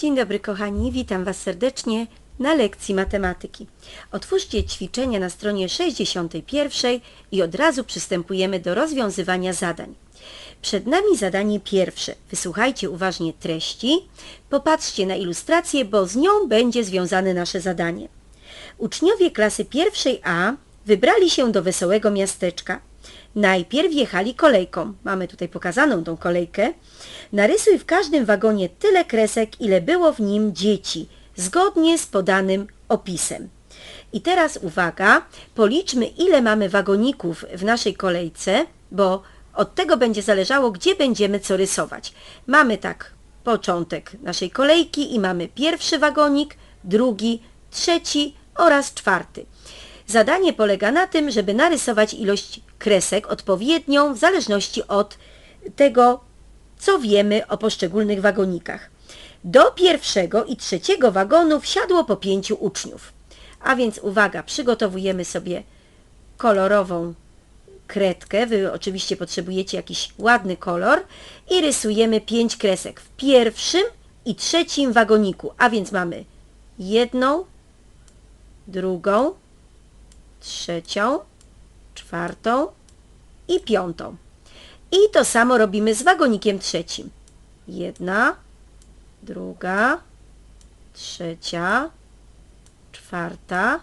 Dzień dobry kochani, witam Was serdecznie na lekcji matematyki. Otwórzcie ćwiczenia na stronie 61 i od razu przystępujemy do rozwiązywania zadań. Przed nami zadanie pierwsze. Wysłuchajcie uważnie treści, popatrzcie na ilustrację, bo z nią będzie związane nasze zadanie. Uczniowie klasy pierwszej A wybrali się do wesołego miasteczka. Najpierw jechali kolejką. Mamy tutaj pokazaną tą kolejkę. Narysuj w każdym wagonie tyle kresek, ile było w nim dzieci, zgodnie z podanym opisem. I teraz uwaga, policzmy ile mamy wagoników w naszej kolejce, bo od tego będzie zależało, gdzie będziemy co rysować. Mamy tak początek naszej kolejki i mamy pierwszy wagonik, drugi, trzeci oraz czwarty. Zadanie polega na tym, żeby narysować ilość kresek odpowiednią w zależności od tego, co wiemy o poszczególnych wagonikach. Do pierwszego i trzeciego wagonu wsiadło po pięciu uczniów. A więc uwaga, przygotowujemy sobie kolorową kredkę. Wy oczywiście potrzebujecie jakiś ładny kolor i rysujemy pięć kresek w pierwszym i trzecim wagoniku. A więc mamy jedną, drugą, trzecią, czwartą i piątą. I to samo robimy z wagonikiem trzecim. Jedna, druga, trzecia, czwarta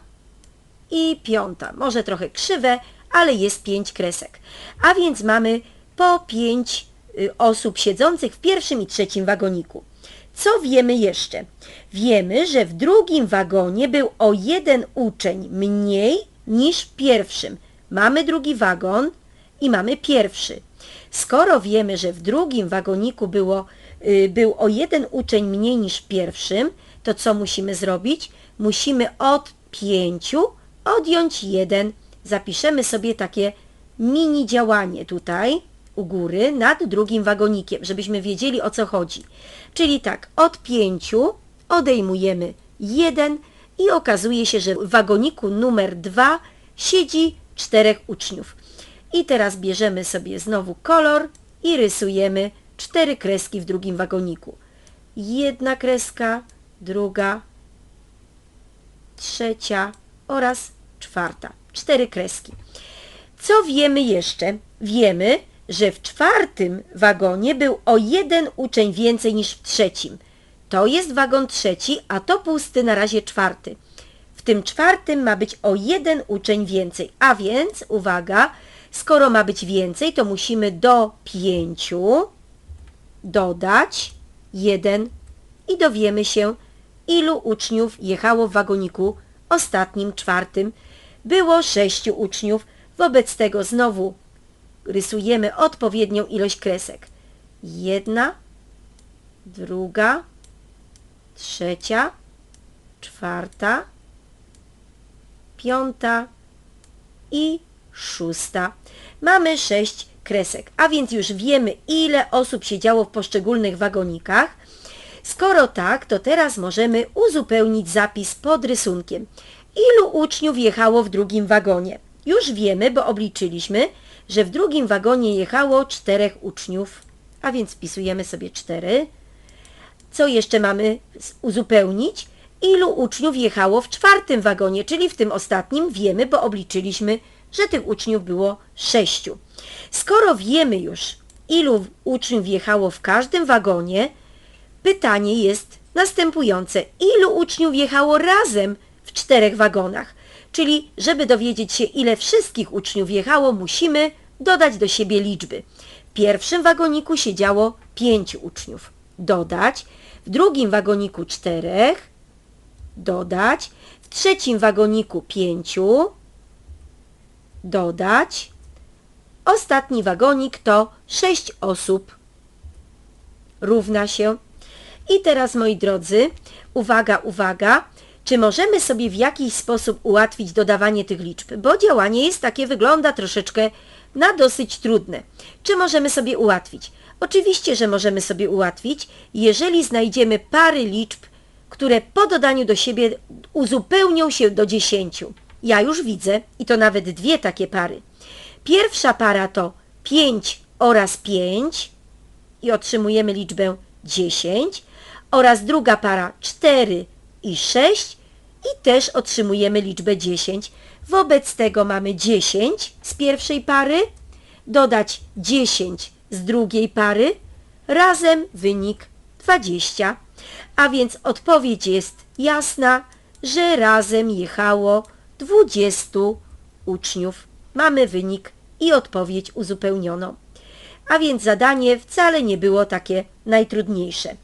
i piąta. Może trochę krzywe, ale jest pięć kresek. A więc mamy po pięć y, osób siedzących w pierwszym i trzecim wagoniku. Co wiemy jeszcze? Wiemy, że w drugim wagonie był o jeden uczeń mniej niż w pierwszym. Mamy drugi wagon i mamy pierwszy. Skoro wiemy, że w drugim wagoniku było, y, był o jeden uczeń mniej niż w pierwszym, to co musimy zrobić? Musimy od pięciu odjąć jeden. Zapiszemy sobie takie mini działanie tutaj u góry nad drugim wagonikiem, żebyśmy wiedzieli o co chodzi. Czyli tak, od pięciu odejmujemy jeden i okazuje się, że w wagoniku numer dwa siedzi czterech uczniów. I teraz bierzemy sobie znowu kolor i rysujemy cztery kreski w drugim wagoniku. Jedna kreska, druga, trzecia oraz czwarta. Cztery kreski. Co wiemy jeszcze? Wiemy, że w czwartym wagonie był o jeden uczeń więcej niż w trzecim. To jest wagon trzeci, a to pusty na razie czwarty. Tym czwartym ma być o jeden uczeń więcej. A więc, uwaga, skoro ma być więcej, to musimy do pięciu dodać jeden i dowiemy się, ilu uczniów jechało w wagoniku ostatnim, czwartym. Było sześciu uczniów, wobec tego znowu rysujemy odpowiednią ilość kresek. Jedna, druga, trzecia, czwarta, piąta i szósta. Mamy sześć kresek, a więc już wiemy, ile osób siedziało w poszczególnych wagonikach. Skoro tak, to teraz możemy uzupełnić zapis pod rysunkiem. Ilu uczniów jechało w drugim wagonie? Już wiemy, bo obliczyliśmy, że w drugim wagonie jechało czterech uczniów, a więc wpisujemy sobie cztery. Co jeszcze mamy uzupełnić? Ilu uczniów jechało w czwartym wagonie, czyli w tym ostatnim wiemy, bo obliczyliśmy, że tych uczniów było sześciu. Skoro wiemy już, ilu uczniów jechało w każdym wagonie, pytanie jest następujące. Ilu uczniów jechało razem w czterech wagonach? Czyli, żeby dowiedzieć się, ile wszystkich uczniów jechało, musimy dodać do siebie liczby. W pierwszym wagoniku siedziało pięciu uczniów. Dodać. W drugim wagoniku czterech. Dodać. W trzecim wagoniku pięciu. Dodać. Ostatni wagonik to sześć osób. Równa się. I teraz, moi drodzy, uwaga, uwaga. Czy możemy sobie w jakiś sposób ułatwić dodawanie tych liczb? Bo działanie jest takie, wygląda troszeczkę na dosyć trudne. Czy możemy sobie ułatwić? Oczywiście, że możemy sobie ułatwić, jeżeli znajdziemy pary liczb, które po dodaniu do siebie uzupełnią się do 10. Ja już widzę i to nawet dwie takie pary. Pierwsza para to 5 oraz 5 i otrzymujemy liczbę 10. oraz druga para 4 i 6 i też otrzymujemy liczbę 10. Wobec tego mamy 10 z pierwszej pary, dodać 10 z drugiej pary, razem wynik 20. A więc odpowiedź jest jasna, że razem jechało 20 uczniów. Mamy wynik i odpowiedź uzupełnioną. A więc zadanie wcale nie było takie najtrudniejsze.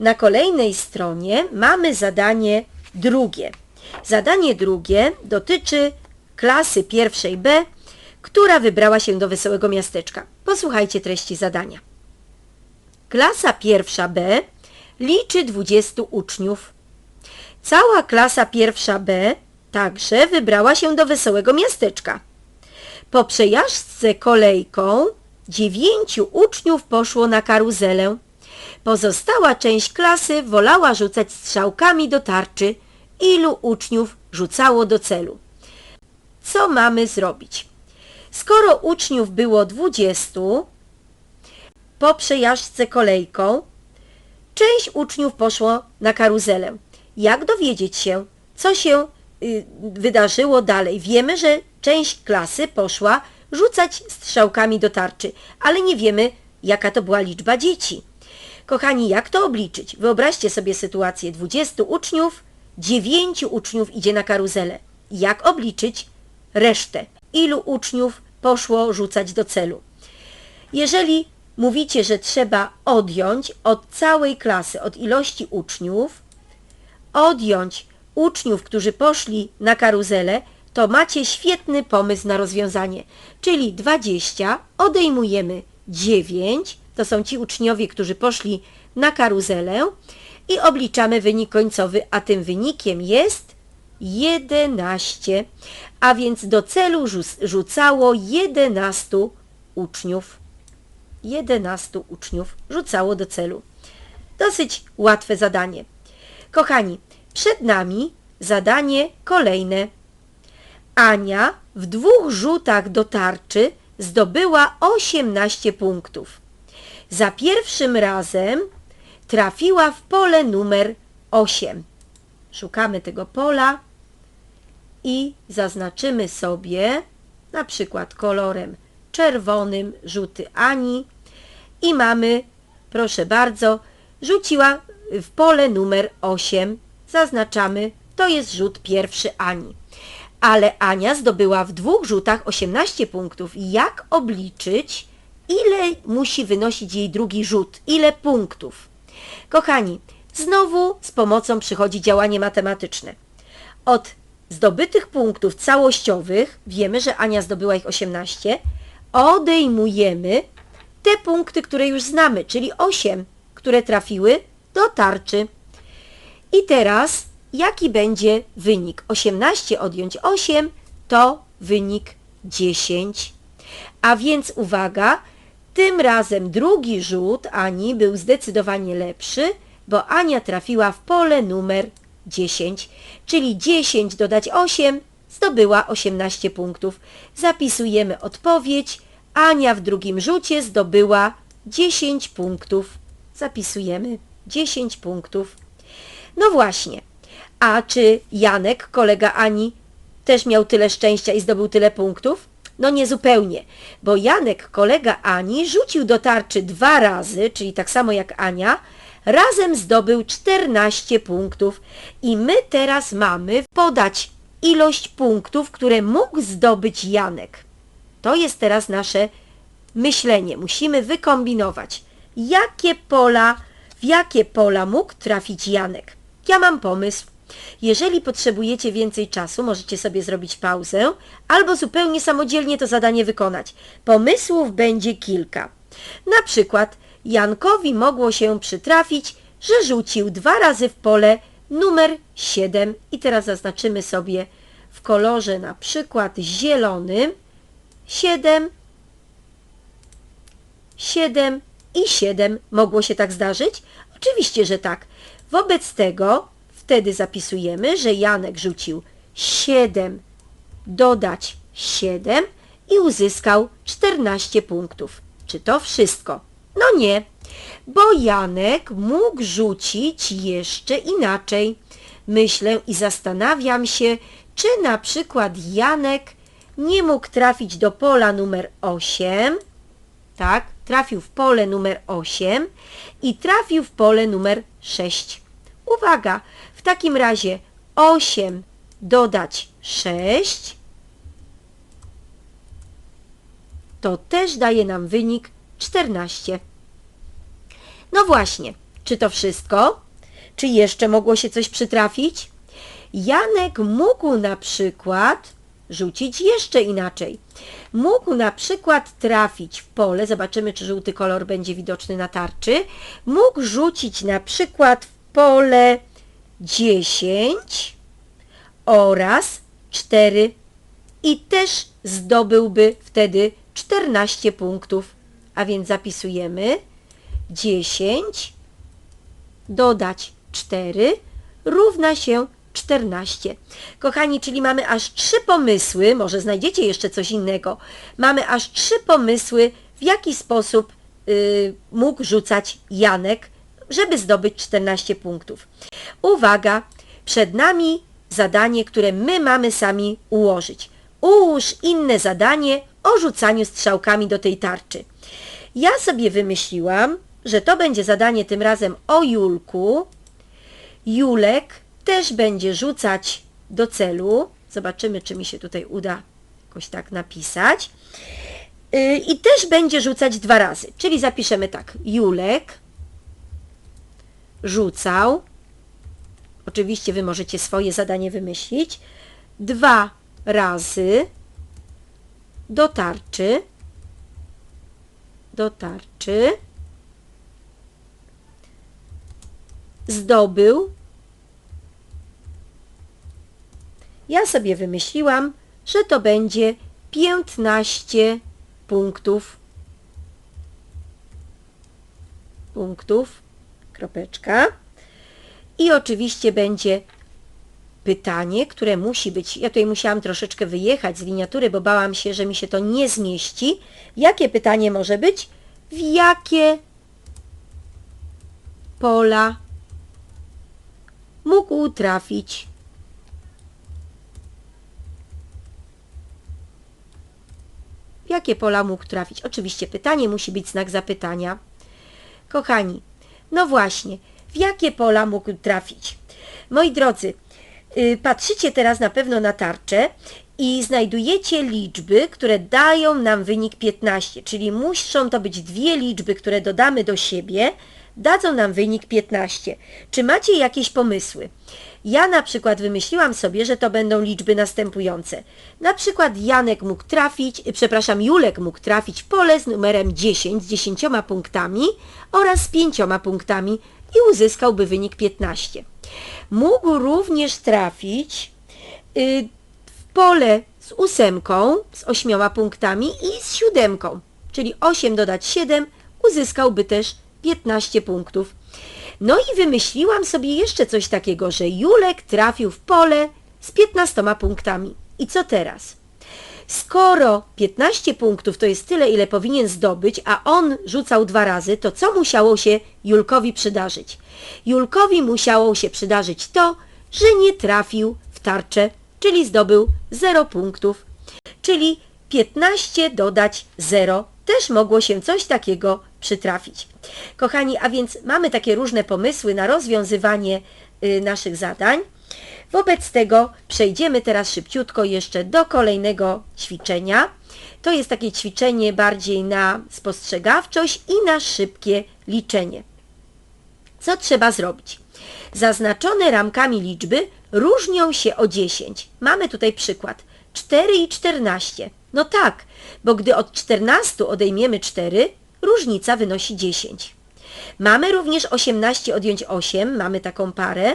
Na kolejnej stronie mamy zadanie drugie. Zadanie drugie dotyczy klasy pierwszej B, która wybrała się do wesołego miasteczka. Posłuchajcie treści zadania. Klasa pierwsza B liczy 20 uczniów. Cała klasa pierwsza B także wybrała się do wesołego miasteczka. Po przejażdżce kolejką dziewięciu uczniów poszło na karuzelę. Pozostała część klasy wolała rzucać strzałkami do tarczy. Ilu uczniów rzucało do celu? Co mamy zrobić? Skoro uczniów było 20, po przejażdżce kolejką część uczniów poszło na karuzelę. Jak dowiedzieć się, co się y, wydarzyło dalej? Wiemy, że część klasy poszła rzucać strzałkami do tarczy, ale nie wiemy, jaka to była liczba dzieci. Kochani, jak to obliczyć? Wyobraźcie sobie sytuację 20 uczniów, 9 uczniów idzie na karuzelę. Jak obliczyć resztę? Ilu uczniów poszło rzucać do celu? Jeżeli mówicie, że trzeba odjąć od całej klasy, od ilości uczniów, odjąć uczniów, którzy poszli na karuzelę, to macie świetny pomysł na rozwiązanie. Czyli 20 odejmujemy 9, to są ci uczniowie, którzy poszli na karuzelę i obliczamy wynik końcowy, a tym wynikiem jest 11, a więc do celu rzu- rzucało 11 uczniów. 11 uczniów rzucało do celu. Dosyć łatwe zadanie. Kochani, przed nami zadanie kolejne. Ania w dwóch rzutach do tarczy zdobyła 18 punktów. Za pierwszym razem trafiła w pole numer 8. Szukamy tego pola i zaznaczymy sobie na przykład kolorem czerwonym rzuty Ani i mamy, proszę bardzo, rzuciła w pole numer 8. Zaznaczamy, to jest rzut pierwszy Ani. Ale Ania zdobyła w dwóch rzutach 18 punktów. Jak obliczyć, ile musi wynosić jej drugi rzut? Ile punktów? Kochani, znowu z pomocą przychodzi działanie matematyczne. Od zdobytych punktów całościowych, wiemy, że Ania zdobyła ich 18, odejmujemy te punkty, które już znamy, czyli 8, które trafiły do tarczy. I teraz jaki będzie wynik? 18 odjąć 8 to wynik 10. A więc uwaga, tym razem drugi rzut Ani był zdecydowanie lepszy, bo Ania trafiła w pole numer 10, czyli 10 dodać 8 zdobyła 18 punktów. Zapisujemy odpowiedź. Ania w drugim rzucie zdobyła 10 punktów. Zapisujemy 10 punktów. No właśnie. A czy Janek, kolega Ani, też miał tyle szczęścia i zdobył tyle punktów? No niezupełnie, bo Janek, kolega Ani, rzucił do tarczy dwa razy, czyli tak samo jak Ania, razem zdobył 14 punktów i my teraz mamy podać ilość punktów, które mógł zdobyć Janek. To jest teraz nasze myślenie. Musimy wykombinować, jakie pola, w jakie pola mógł trafić Janek. Ja mam pomysł. Jeżeli potrzebujecie więcej czasu, możecie sobie zrobić pauzę albo zupełnie samodzielnie to zadanie wykonać. Pomysłów będzie kilka. Na przykład Jankowi mogło się przytrafić, że rzucił dwa razy w pole numer 7 i teraz zaznaczymy sobie w kolorze na przykład zielonym 7, 7 i 7. Mogło się tak zdarzyć? Oczywiście, że tak. Wobec tego wtedy zapisujemy, że Janek rzucił 7 dodać 7 i uzyskał 14 punktów. Czy to wszystko? No nie, bo Janek mógł rzucić jeszcze inaczej. Myślę i zastanawiam się, czy na przykład Janek nie mógł trafić do pola numer 8, tak, trafił w pole numer 8 i trafił w pole numer 6. Uwaga, w takim razie 8 dodać 6 to też daje nam wynik 14. No właśnie, czy to wszystko? Czy jeszcze mogło się coś przytrafić? Janek mógł na przykład rzucić jeszcze inaczej. Mógł na przykład trafić w pole, zobaczymy czy żółty kolor będzie widoczny na tarczy, mógł rzucić na przykład w pole 10 oraz 4 i też zdobyłby wtedy 14 punktów. A więc zapisujemy 10 dodać 4 równa się 14. Kochani, czyli mamy aż trzy pomysły, może znajdziecie jeszcze coś innego. Mamy aż trzy pomysły, w jaki sposób y, mógł rzucać Janek, żeby zdobyć 14 punktów. Uwaga, przed nami zadanie, które my mamy sami ułożyć. Ułóż inne zadanie o rzucaniu strzałkami do tej tarczy. Ja sobie wymyśliłam, że to będzie zadanie tym razem o Julku. Julek też będzie rzucać do celu. Zobaczymy, czy mi się tutaj uda jakoś tak napisać. Yy, I też będzie rzucać dwa razy. Czyli zapiszemy tak. Julek rzucał. Oczywiście Wy możecie swoje zadanie wymyślić. Dwa razy do tarczy. Do tarczy. Zdobył. Ja sobie wymyśliłam, że to będzie 15 punktów. Punktów. Kropeczka. I oczywiście będzie pytanie, które musi być, ja tutaj musiałam troszeczkę wyjechać z liniatury, bo bałam się, że mi się to nie zmieści. Jakie pytanie może być? W jakie pola mógł trafić? W jakie pola mógł trafić? Oczywiście pytanie musi być znak zapytania. Kochani, no właśnie, w jakie pola mógł trafić? Moi drodzy, yy, patrzycie teraz na pewno na tarczę i znajdujecie liczby, które dają nam wynik 15, czyli muszą to być dwie liczby, które dodamy do siebie, dadzą nam wynik 15. Czy macie jakieś pomysły? Ja na przykład wymyśliłam sobie, że to będą liczby następujące. Na przykład Janek mógł trafić, y, przepraszam, Julek mógł trafić w pole z numerem 10 z 10 punktami oraz z 5 punktami i uzyskałby wynik 15. Mógł również trafić y, w pole z ósemką, z 8 punktami i z siódemką, czyli 8 dodać 7 uzyskałby też 15 punktów. No i wymyśliłam sobie jeszcze coś takiego, że Julek trafił w pole z 15 punktami. I co teraz? Skoro 15 punktów to jest tyle, ile powinien zdobyć, a on rzucał dwa razy, to co musiało się Julkowi przydarzyć? Julkowi musiało się przydarzyć to, że nie trafił w tarczę, czyli zdobył 0 punktów. Czyli 15 dodać 0 też mogło się coś takiego przytrafić. Kochani, a więc mamy takie różne pomysły na rozwiązywanie y, naszych zadań. Wobec tego przejdziemy teraz szybciutko jeszcze do kolejnego ćwiczenia. To jest takie ćwiczenie bardziej na spostrzegawczość i na szybkie liczenie. Co trzeba zrobić? Zaznaczone ramkami liczby różnią się o 10. Mamy tutaj przykład 4 i 14. No tak, bo gdy od 14 odejmiemy 4, różnica wynosi 10. Mamy również 18 odjąć 8, mamy taką parę,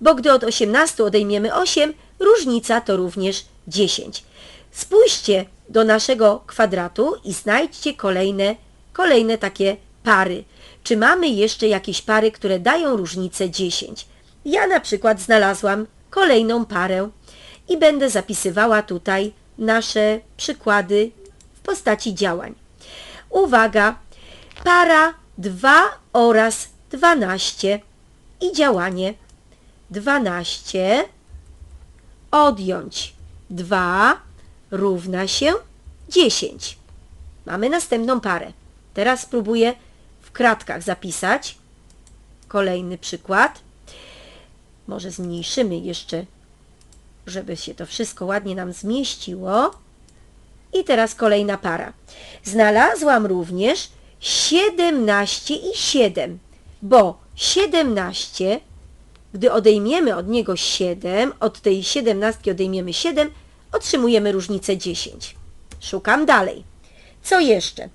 bo gdy od 18 odejmiemy 8, różnica to również 10. Spójrzcie do naszego kwadratu i znajdźcie kolejne, kolejne takie pary. Czy mamy jeszcze jakieś pary, które dają różnicę 10? Ja na przykład znalazłam kolejną parę i będę zapisywała tutaj nasze przykłady w postaci działań. Uwaga, para 2 oraz 12 i działanie 12 odjąć 2 równa się 10. Mamy następną parę. Teraz spróbuję w kratkach zapisać. Kolejny przykład. Może zmniejszymy jeszcze, żeby się to wszystko ładnie nam zmieściło. I teraz kolejna para. Znalazłam również 17 i 7, bo 17, gdy odejmiemy od niego 7, od tej 17 odejmiemy 7, otrzymujemy różnicę 10. Szukam dalej. Co jeszcze?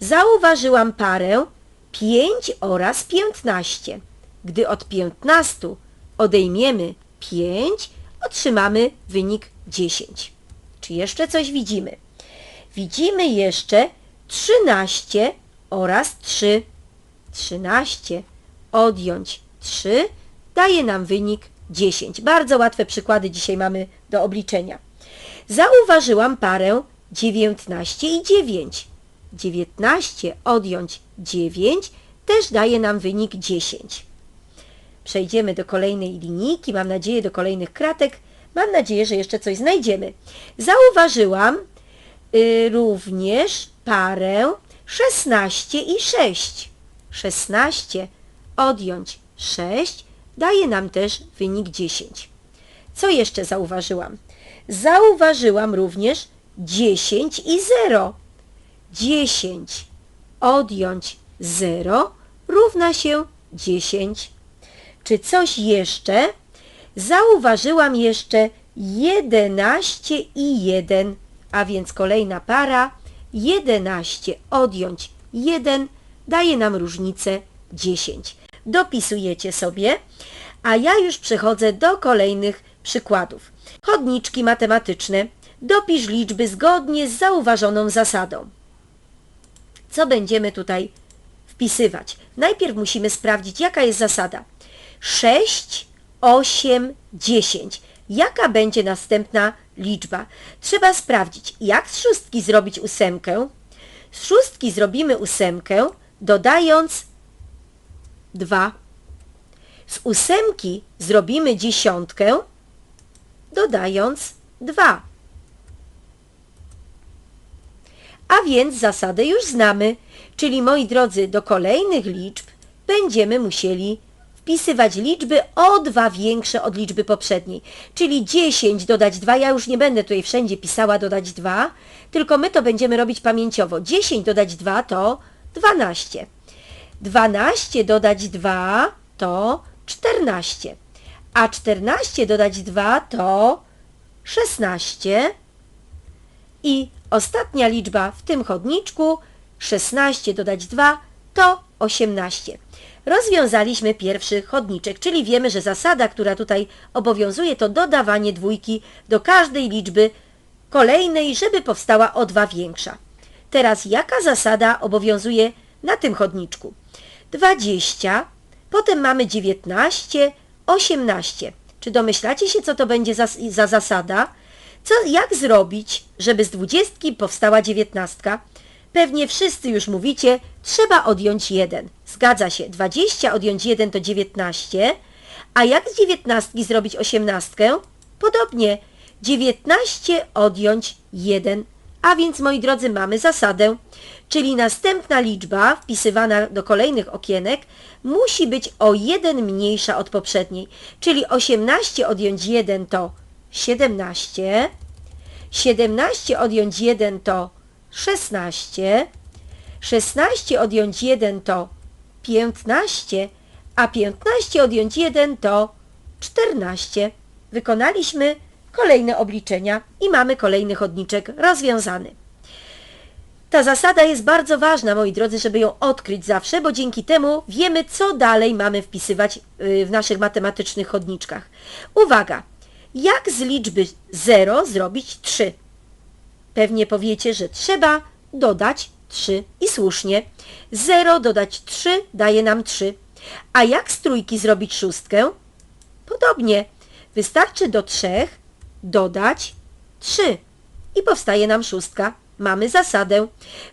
Zauważyłam parę 5 oraz 15. Gdy od 15 odejmiemy 5, otrzymamy wynik 10. Czy jeszcze coś widzimy? Widzimy jeszcze 13 oraz 3. 13 odjąć 3 daje nam wynik 10. Bardzo łatwe przykłady dzisiaj mamy do obliczenia. Zauważyłam parę 19 i 9. 19 odjąć 9 też daje nam wynik 10. Przejdziemy do kolejnej linijki, mam nadzieję do kolejnych kratek. Mam nadzieję, że jeszcze coś znajdziemy. Zauważyłam y, również parę 16 i 6. 16 odjąć 6 daje nam też wynik 10. Co jeszcze zauważyłam? Zauważyłam również 10 i 0. 10 odjąć 0 równa się 10. Czy coś jeszcze? Zauważyłam jeszcze 11 i 1, a więc kolejna para 11 odjąć 1 daje nam różnicę 10. Dopisujecie sobie, a ja już przechodzę do kolejnych przykładów. Chodniczki matematyczne. Dopisz liczby zgodnie z zauważoną zasadą. Co będziemy tutaj wpisywać? Najpierw musimy sprawdzić, jaka jest zasada. 6, 8, 10. Jaka będzie następna liczba? Trzeba sprawdzić, jak z szóstki zrobić ósemkę. Z szóstki zrobimy ósemkę, dodając 2. Z ósemki zrobimy dziesiątkę, dodając 2. A więc zasadę już znamy, czyli moi drodzy, do kolejnych liczb będziemy musieli wpisywać liczby o 2 większe od liczby poprzedniej. Czyli 10 dodać 2, ja już nie będę tutaj wszędzie pisała dodać 2, tylko my to będziemy robić pamięciowo. 10 dodać 2 to 12. 12 dodać 2 to 14, a 14 dodać 2 to 16 i ostatnia liczba w tym chodniczku 16 dodać 2 to 18. Rozwiązaliśmy pierwszy chodniczek, czyli wiemy, że zasada, która tutaj obowiązuje to dodawanie dwójki do każdej liczby kolejnej, żeby powstała o 2 większa. Teraz jaka zasada obowiązuje na tym chodniczku? 20, potem mamy 19, 18. Czy domyślacie się, co to będzie za, za zasada? Co, jak zrobić, żeby z dwudziestki powstała dziewiętnastka? Pewnie wszyscy już mówicie, trzeba odjąć 1. Zgadza się, 20 odjąć 1 to 19, a jak z dziewiętnastki zrobić osiemnastkę? Podobnie, 19 odjąć 1. A więc, moi drodzy, mamy zasadę, czyli następna liczba wpisywana do kolejnych okienek musi być o 1 mniejsza od poprzedniej, czyli 18 odjąć 1 to 17, 17 odjąć 1 to 16, 16 odjąć 1 to 15, a 15 odjąć 1 to 14. Wykonaliśmy kolejne obliczenia i mamy kolejny chodniczek rozwiązany. Ta zasada jest bardzo ważna, moi drodzy, żeby ją odkryć zawsze, bo dzięki temu wiemy, co dalej mamy wpisywać y, w naszych matematycznych chodniczkach. Uwaga! Jak z liczby 0 zrobić 3? Pewnie powiecie, że trzeba dodać 3 i słusznie. 0 dodać 3 daje nam 3. A jak z trójki zrobić szóstkę? Podobnie. Wystarczy do 3 dodać 3 i powstaje nam szóstka. Mamy zasadę.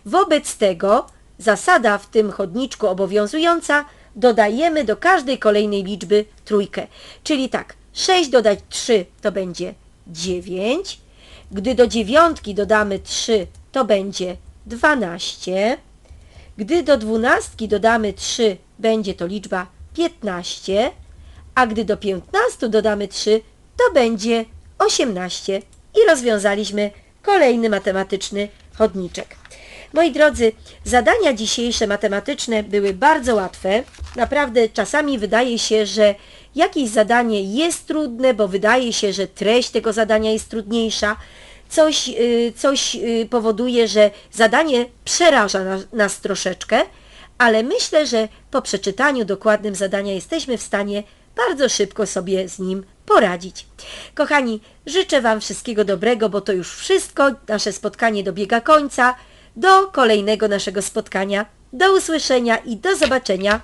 Wobec tego zasada w tym chodniczku obowiązująca, dodajemy do każdej kolejnej liczby trójkę. Czyli tak, 6 dodać 3 to będzie 9. Gdy do dziewiątki dodamy 3, to będzie 12. Gdy do dwunastki dodamy 3, będzie to liczba 15, a gdy do 15 dodamy 3, to będzie 18. I rozwiązaliśmy kolejny matematyczny chodniczek. Moi drodzy, zadania dzisiejsze matematyczne były bardzo łatwe. Naprawdę czasami wydaje się, że jakieś zadanie jest trudne, bo wydaje się, że treść tego zadania jest trudniejsza. Coś, y, coś y, powoduje, że zadanie przeraża nas, nas troszeczkę, ale myślę, że po przeczytaniu dokładnym zadania jesteśmy w stanie bardzo szybko sobie z nim poradzić. Kochani, życzę Wam wszystkiego dobrego, bo to już wszystko. Nasze spotkanie dobiega końca. Do kolejnego naszego spotkania. Do usłyszenia i do zobaczenia